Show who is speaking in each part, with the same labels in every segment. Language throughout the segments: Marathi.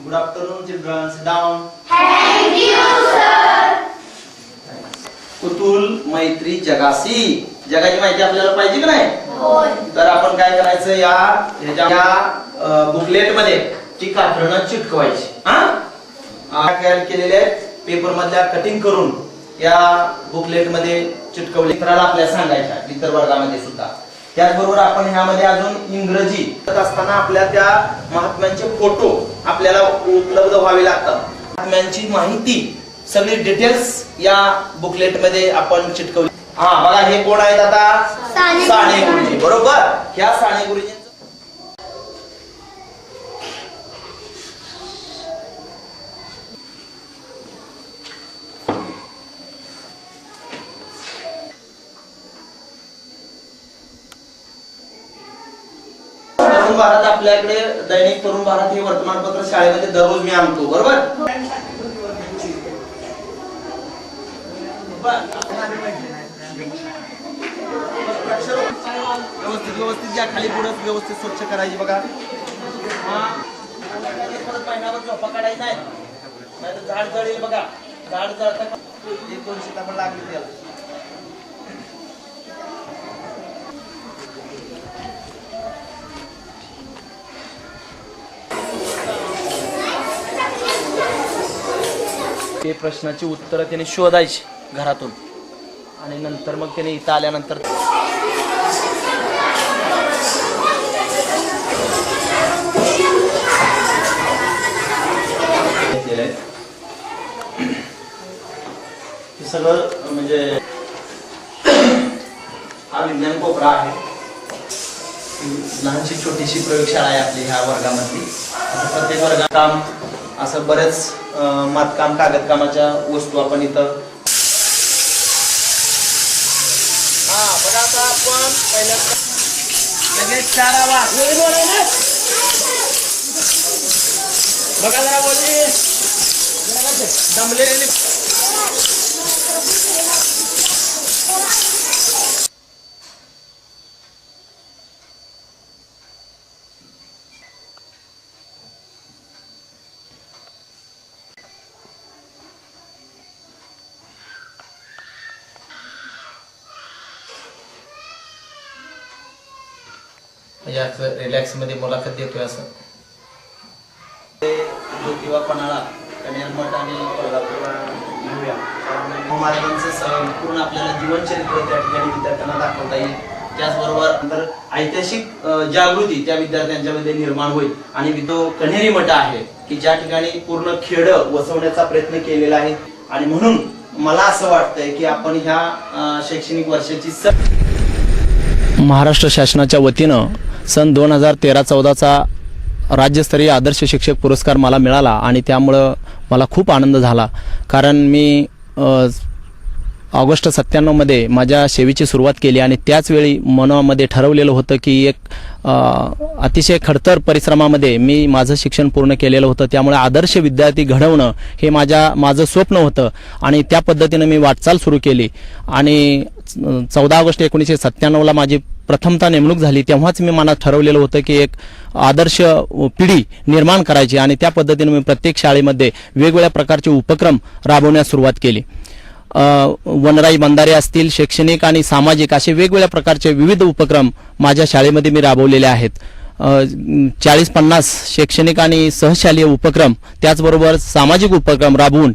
Speaker 1: गुड आफ्टरनून चिल्ड्रन डाऊन कुतूल मैत्री जगासी जगाची माहिती आपल्याला पाहिजे की नाही तर आपण काय करायचं या ह्याच्या या बुकलेटमध्ये ती कात्रणं चिटकवायची. हा? केलेले पेपर मधल्या कटिंग करून या बुकलेटमध्ये चिटकवले. मित्राला आपल्याला सांगायच्या इतर वर्गामध्ये सुद्धा. त्याचबरोबर आपण ह्यामध्ये अजून इंग्रजी असताना आपल्या त्या महात्म्यांचे फोटो आपल्याला उपलब्ध व्हावे लागतात. महात्म्यांची माहिती सगळी डिटेल्स या बुकलेटमध्ये आपण चिटकवली. हा बघा हे कोण आहेत आता?
Speaker 2: साने
Speaker 1: गुरुजी. बरोबर? ह्या साने गुरुजी तरुण भारत आपल्याकडे दैनिक तरुण भारत हे वर्तमानपत्र शाळेमध्ये दररोज मी आणतो बरोबर? व्यवस्थित व्यवस्थित ज्या खाली पुढे व्यवस्थित स्वच्छ करायची बघा. परत महिनाभर झोपा काढायचा नाही नाहीतर झाड जळेल बघा. झाड जळता एक दोन सीताफळ लागली त्याला. ते प्रश्नाची उत्तरं त्याने शोधायची घरातून. आणि नंतर मग त्याने इथं आल्यानंतर हे सगळं म्हणजे हा विज्ञान कोपरा आहे. लहानशी छोटीशी प्रयोगशाळा आहे आपली ह्या वर्गामधली. प्रत्येक वर्गात काम असं बरेच मातकाम कागदकामाच्या वस्तू आपण इथं हा बघा आता आपण पहिल्यांदा लगेच चार बघा जरा बोलली म्हणजे असं रिलॅक्समध्ये मुलाखत देतोय असं. ते ज्योतिबा पन्हाळा कन्यारमठ आणि घेऊया. महाराजांचं संपूर्ण आपल्याला जीवनचरित्र त्या ठिकाणी विद्यार्थ्यांना दाखवता येईल. त्याचबरोबर नंतर ऐतिहासिक जागृती त्या विद्यार्थ्यांच्यामध्ये निर्माण होईल. आणि तो कन्हेरी मठ आहे की ज्या ठिकाणी पूर्ण खेड वसवण्याचा प्रयत्न केलेला आहे. आणि म्हणून मला असं वाटतंय की आपण ह्या शैक्षणिक वर्षाची
Speaker 3: महाराष्ट्र शासनाच्या वतीनं सन दोन हजार तेरा चौदाचा राज्यस्तरीय आदर्श शिक्षक पुरस्कार मला मिळाला आणि त्यामुळं मला खूप आनंद झाला. कारण मी ऑगस्ट सत्त्याण्णवमध्ये माझ्या सेवेची सुरुवात केली आणि त्याच वेळी मनामध्ये ठरवलेलं होतं की एक अतिशय खडतर परिश्रमामध्ये मी माझं शिक्षण पूर्ण केलेलं होतं. त्यामुळे आदर्श विद्यार्थी घडवणं हे माझ्या माझं स्वप्न होतं आणि त्या पद्धतीनं मी वाटचाल सुरू केली. आणि चौदा ऑगस्ट एकोणीसशे सत्त्याण्णवला माझी प्रथमतः नेमणूक झाली तेव्हाच मी मनात ठरवलेलं होतं की एक आदर्श पिढी निर्माण करायची आणि त्या पद्धतीने मी प्रत्येक शाळेमध्ये वेगवेगळ्या प्रकारचे उपक्रम राबवण्यास सुरुवात केली. वनराई बंधारे असतील शैक्षणिक आणि सामाजिक असे वेगवेगळ्या प्रकारचे विविध उपक्रम माझ्या शाळेमध्ये मी राबवलेले आहेत. चाळीस पन्नास शैक्षणिक आणि सहशालीय उपक्रम त्याचबरोबर सामाजिक उपक्रम राबवून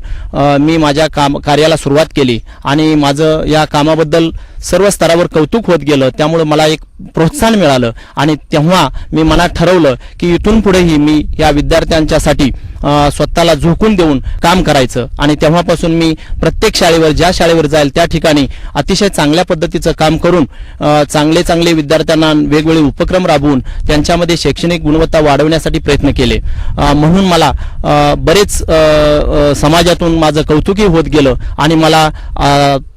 Speaker 3: मी माझ्या काम कार्याला सुरुवात केली. आणि माझं या कामाबद्दल सर्व स्तरावर कौतुक होत गेलं. त्यामुळे मला एक प्रोत्साहन मिळालं. आणि तेव्हा मी मनात ठरवलं की इथून पुढेही मी या विद्यार्थ्यांच्यासाठी स्वतःला झोकून देऊन काम करायचं. आणि तेव्हापासून मी प्रत्येक शाळेवर ज्या शाळेवर जाईल त्या ठिकाणी अतिशय चांगल्या पद्धतीचं काम करून चांगले चांगले विद्यार्थ्यांना वेगवेगळे उपक्रम राबवून त्यांच्यामध्ये शैक्षणिक गुणवत्ता वाढवण्यासाठी प्रयत्न केले. म्हणून मला
Speaker 1: बरेच समाजातून माझं कौतुकी होत गेलं आणि मला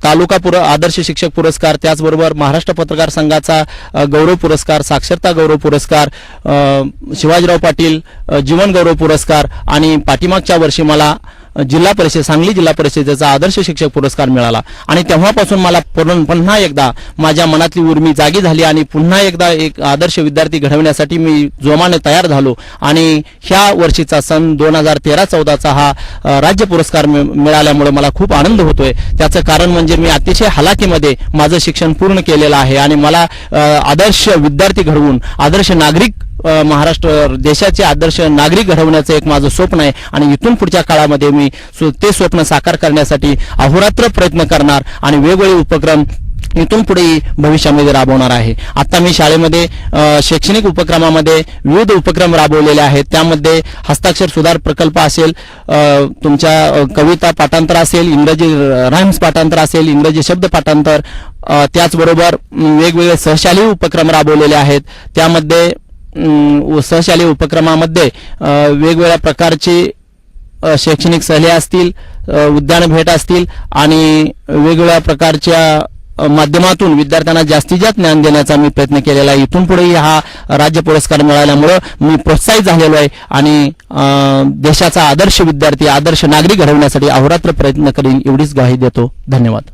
Speaker 1: तालुका पुर आदर्श शिक्षक पुरस्कार त्याचबरोबर महाराष्ट्र पत्रकार संघाचा गौरव पुरस्कार साक्षरता गौरव पुरस्कार शिवाजीराव पाटील जीवन गौरव पुरस्कार आणि पाठीमागच्या वर्षी मला जिल्हा परिषद सांगली जिल्हा परिषदेचा आदर्श शिक्षक पुरस्कार मिळाला. आणि तेव्हापासून मला पुन्हा एकदा माझ्या मनातली उर्मी जागी झाली आणि पुन्हा एकदा एक आदर्श विद्यार्थी घडवण्यासाठी मी जोमाने तयार झालो. आणि ह्या वर्षीचा सन दोन हजार तेरा चौदाचा हा राज्य पुरस्कार मि- मिळाल्यामुळे मला खूप आनंद होतोय. त्याचं कारण म्हणजे मी अतिशय हलाखीमध्ये माझं शिक्षण पूर्ण केलेलं आहे आणि मला आदर्श विद्यार्थी घडवून आदर्श नागरिक महाराष्ट्र देशाचे आदर्श नागरिक घडवण्याचं एक माझं स्वप्न आहे. आणि इथून पुढच्या काळामध्ये मी सु- ते स्वप्न साकार करण्यासाठी अहोरात्र प्रयत्न करणार आणि वेगवेगळे उपक्रम इथून पुढेही भविष्यामध्ये राबवणार आहे. आता मी शाळेमध्ये शैक्षणिक उपक्रमामध्ये विविध उपक्रम राबवलेले आहेत. त्यामध्ये हस्ताक्षर सुधार प्रकल्प असेल तुमच्या कविता पाठांतर असेल इंग्रजी राईम्स पाठांतर असेल इंग्रजी शब्द पाठांतर त्याचबरोबर वेगवेगळे सहशालीय उपक्रम राबवलेले आहेत. त्यामध्ये सहशालीय उपक्रमामध्ये वेगवेगळ्या प्रकारची शैक्षणिक सहले असतील उद्यान भेट असतील आणि वेगवेगळ्या प्रकारच्या माध्यमातून विद्यार्थ्यांना जास्तीत जास्त ज्ञान देण्याचा मी प्रयत्न केलेला आहे. इथून पुढेही हा राज्य पुरस्कार मिळाल्यामुळं मी प्रोत्साहित झालेलो आहे आणि देशाचा आदर्श विद्यार्थी आदर्श नागरिक घडवण्यासाठी अहोरात्र प्रयत्न करीन एवढीच ग्वाही देतो. धन्यवाद.